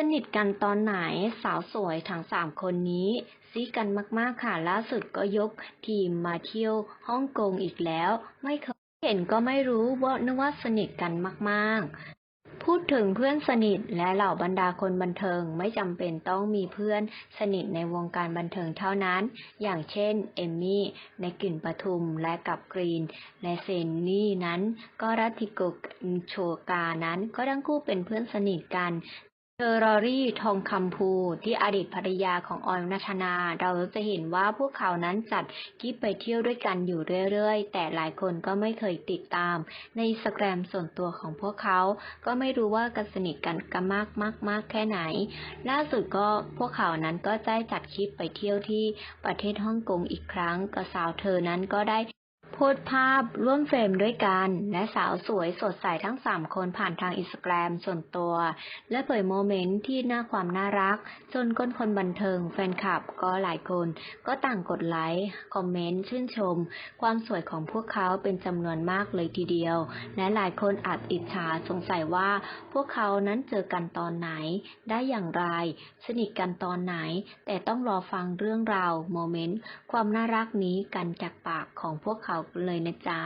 สนิทกันตอนไหนสาวสวยทั้งสามคนนี้ซีกันมากๆค่ะล่าสุดก็ยกทีมมาเที่ยวฮ่องกงอีกแล้ว ไม่เคยเห็นก็ไม่รู้ว่านึกว่าสนิทกันมากๆ พูดถึงเพื่อนสนิทและเหล่าบรรดาคนบันเทิงไม่จำเป็นต้องมีเพื่อนสนิทในวงการบันเทิงเท่านั้น อย่างเช่นเอมมี่ในกลิ่นปทุมและกับกรีนและเซนนี่นั้น ก็รัตติโกโชกานั้นก็ทั้งคู่เป็นเพื่อนสนิทกัน เชอรอรี่ทองคำภูที่อดีตภรรยาของออยนัทนา เราจะเห็นว่าพวกเขานั้นจัดทริปไปเที่ยวด้วยกันอยู่เรื่อยๆ แต่หลายคนก็ไม่เคยติดตาม ในสแกรมส่วนตัวของพวกเขา ก็ไม่รู้ว่ากันสนิทกันกันมากมากมากแค่ไหน ล่าสุดก็พวกเขานั้นก็ได้จัดคลิปไปเที่ยวที่ประเทศฮ่องกงอีกครั้งกับสาวเธอนั้นก็ได้ โพสต์ภาพร่วมเฟรมด้วยกัน และสาวสวยสดใสทั้ง 3 คนผ่านทางอินสตาแกรมส่วนตัว และเผยโมเมนต์ที่น่าความน่ารัก จนก้นคนบันเทิงแฟนคลับก็หลายคน ก็ต่างกดไลค์ คอมเมนต์ ชื่นชม ความสวยของพวกเขาเป็นจำนวนมากเลยทีเดียว และหลายคนอาจอิจฉาสงสัยว่า พวกเขานั้นเจอกันตอนไหน ได้อย่างไร สนิทกันตอนไหน แต่ต้องรอฟังเรื่องราวโมเมนต์ความน่ารักนี้กันจากปากของพวกเขาเลยนะจ๊ะ